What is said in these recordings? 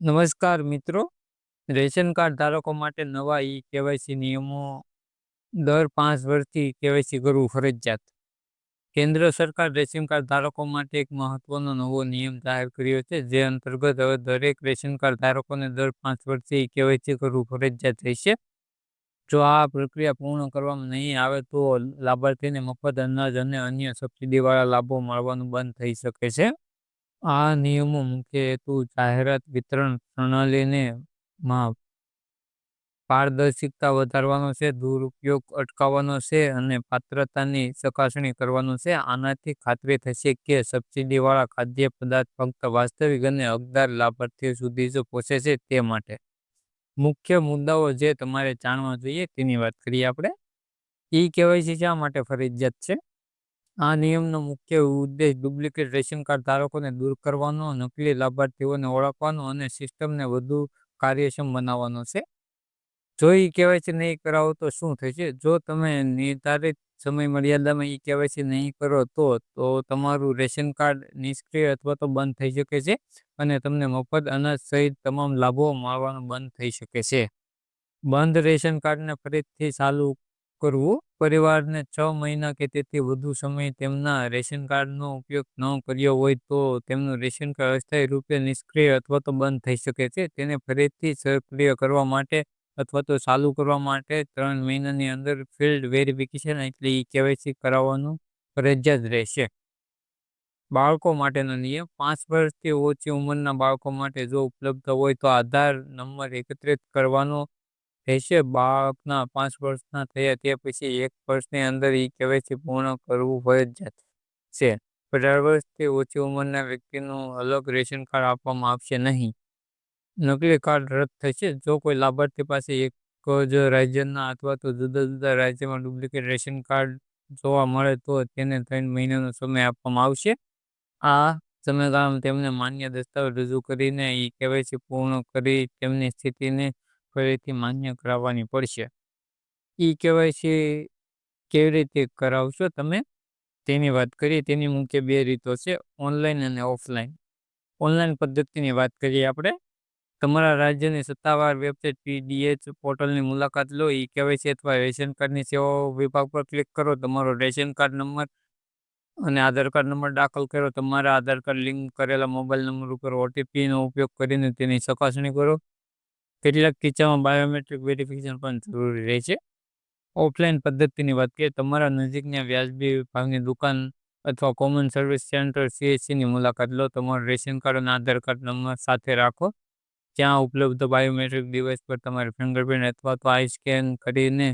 નમસ્કાર મિત્રો. Ration card ધારકો માટે નવા ઈ કેવાયસી નિયમો દર પાંચ વર્ષથી કેવાયસી કરવું ફરજિયાત. કેન્દ્ર સરકાર રેશન કાર્ડ ધારકો માટે એક મહત્વનો નવો નિયમ જાહેર કર્યો છે, જે અંતર્ગત હવે દરેક રેશન કાર્ડ ધારકોને દર પાંચ વર્ષથી કેવાયસી કરવું ફરજિયાત રહેશે. જો આ પ્રક્રિયા પૂર્ણ કરવામાં નહીં આવે તો લાભાર્થીને મફત અનાજ અને અન્ય સબસિડીવાળા લાભો મળવાનું બંધ થઈ શકે છે. આ નિયમો મુખ્ય હેતુ જાહેરાત વિતરણ પ્રણાલીને માં પારદર્શિકતા વધારવાનો છે, દુરુપયોગ અટકાવવાનો છે અને પાત્રતાની ચકાસણી કરવાનો છે. આનાથી ખાતરી થશે કે સબસિડીવાળા ખાદ્ય પદાર્થ ફક્ત વાસ્તવિક અને હકદાર લાભાર્થીઓ સુધી જ પહોંચે છે તે માટે. મુખ્ય મુદ્દાઓ જે તમારે જાણવા જોઈએ તેની વાત કરીએ આપણે. ઈ કેવાયસી શા માટે ફરજિયાત છે? આ નિયમનો મુખ્ય ઉદ્દેશ ડુપ્લિકેટ રેશન કાર્ડ ધારકોને દૂર કરવાનો, નકલી લાભાર્થીઓને ઓળખવાનો અને સિસ્ટમને વધુ કાર્યક્ષમ બનાવવાનો છે. જો ઈ કેવાયસી નહીં કરાવો તો શું થશે? જો તમે નિર્ધારિત સમય મર્યાદામાં ઈ કેવાયસી નહીં કરો તો તો તમારું રેશન કાર્ડ નિષ્ક્રિય અથવા તો બંધ થઈ શકે છે અને તમને મફત અનાજ સહિત તમામ લાભો મળવાનું બંધ થઈ શકે છે. બંધ રેશન કાર્ડને ફરીથી ચાલુ કરવું પરિવારને છ મહિના કે તેથી વધુ સમય તેમના રેશન કાર્ડનો ઉપયોગ ન કર્યો હોય તો તેમનું રેશન કાર્ડ અસ્થાયી રૂપે નિષ્ક્રિય અથવા તો બંધ થઈ શકે છે. તેને ફરીથી સક્રિય કરવા માટે અથવા તો ચાલુ કરવા માટે ત્રણ મહિનાની અંદર ફિલ્ડ વેરિફિકેશન એટલે ઈ કેવાયસી કરાવવાનું ફરજિયાત રહેશે. બાળકો માટેનો નિયમ, પાંચ વર્ષથી ઓછી ઉંમરના બાળકો માટે જો ઉપલબ્ધ હોય તો આધાર નંબર એકત્રિત કરવાનો રહેશે બાળકના પાંચ વર્ષના થયા તે પછી એક વર્ષની અંદર ઈ કેવાયસી પૂર્ણ કરવું ફરજિયાત છે. અઢાર વર્ષથી ઓછી ઉંમરના વ્યક્તિનું અલગ રેશન કાર્ડ આપવામાં આવશે નહીં. નકલી કાર્ડ રદ થશે. જો કોઈ લાભાર્થી પાસે એક જ રાજ્યના અથવા તો જુદા જુદા રાજ્યમાં ડુપ્લિકેટ રેશન કાર્ડ જોવા મળે તો તેને ત્રણ મહિનાનો સમય આપવામાં આવશે. આ સમયગાળામાં તેમને માન્ય દસ્તાવેજ રજૂ કરીને ઈ કેવાયસી પૂર્ણ કરી તેમની સ્થિતિને ફરીથી માન્ય કરાવવાની પડશે. ઈ કેવાયસી કેવી રીતે કરાવશો તમે? તેની વાત કરીએ, તેની મુખ્ય બે રીતો છે, ઓનલાઈન અને ઓફલાઈન. ઓનલાઈન પદ્ધતિની વાત કરીએ આપણે, તમારા રાજ્યની સત્તાવાર વેબસાઇટ પીડીએચ પોર્ટલની મુલાકાત લો, ઈ કેવાયસી અથવા રેશન કાર્ડની સેવાઓ વિભાગ પર ક્લિક કરો, તમારો રેશન કાર્ડ નંબર અને આધાર કાર્ડ નંબર દાખલ કરો, તમારા આધાર કાર્ડ લિંક કરેલા મોબાઈલ નંબર ઉપર ઓટીપીનો ઉપયોગ કરીને તેની ચકાસણી કરો. કેટલાક કિસ્સામાં બાયોમેટ્રિક વેરિફિકેશન પણ જરૂરી રહે છે. ઓફલાઈન પદ્ધતિની વાત કરીએ, તમારા નજીકના વ્યાજબી વિભાગની દુકાન અથવા કોમન સર્વિસ સેન્ટર સીએસસીની મુલાકાત લો, તમારું રેશન કાર્ડ અને આધાર કાર્ડ નંબર સાથે રાખો. ત્યાં ઉપલબ્ધ બાયોમેટ્રિક ડિવાઇસ પર તમારે ફિંગરપ્રિન્ટ અથવા તો આઈ સ્કેન કરીને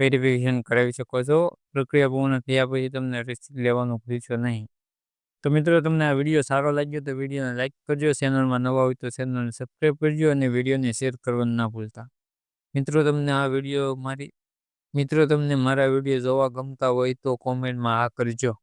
વેરિફિકેશન કરાવી શકો છો. પ્રક્રિયા પૂર્ણ થયા પછી તમને રિસીટ લેવાનું ભૂલશો નહીં. તો મિત્રો, તમને આ વીડિયો સારો લાગ્યો તો વિડીયોને લાઇક કરજો, ચેનલમાં નવા હોય તો ચેનલને સબસ્ક્રાઈબ કરજો અને વિડીયોને શેર કરવાનું ના ભૂલતા. મિત્રો, તમને આ વીડિયો મારી, મિત્રો, તમને મારા વીડિયો જોવા ગમતા હોય તો કોમેન્ટમાં આ કરજો.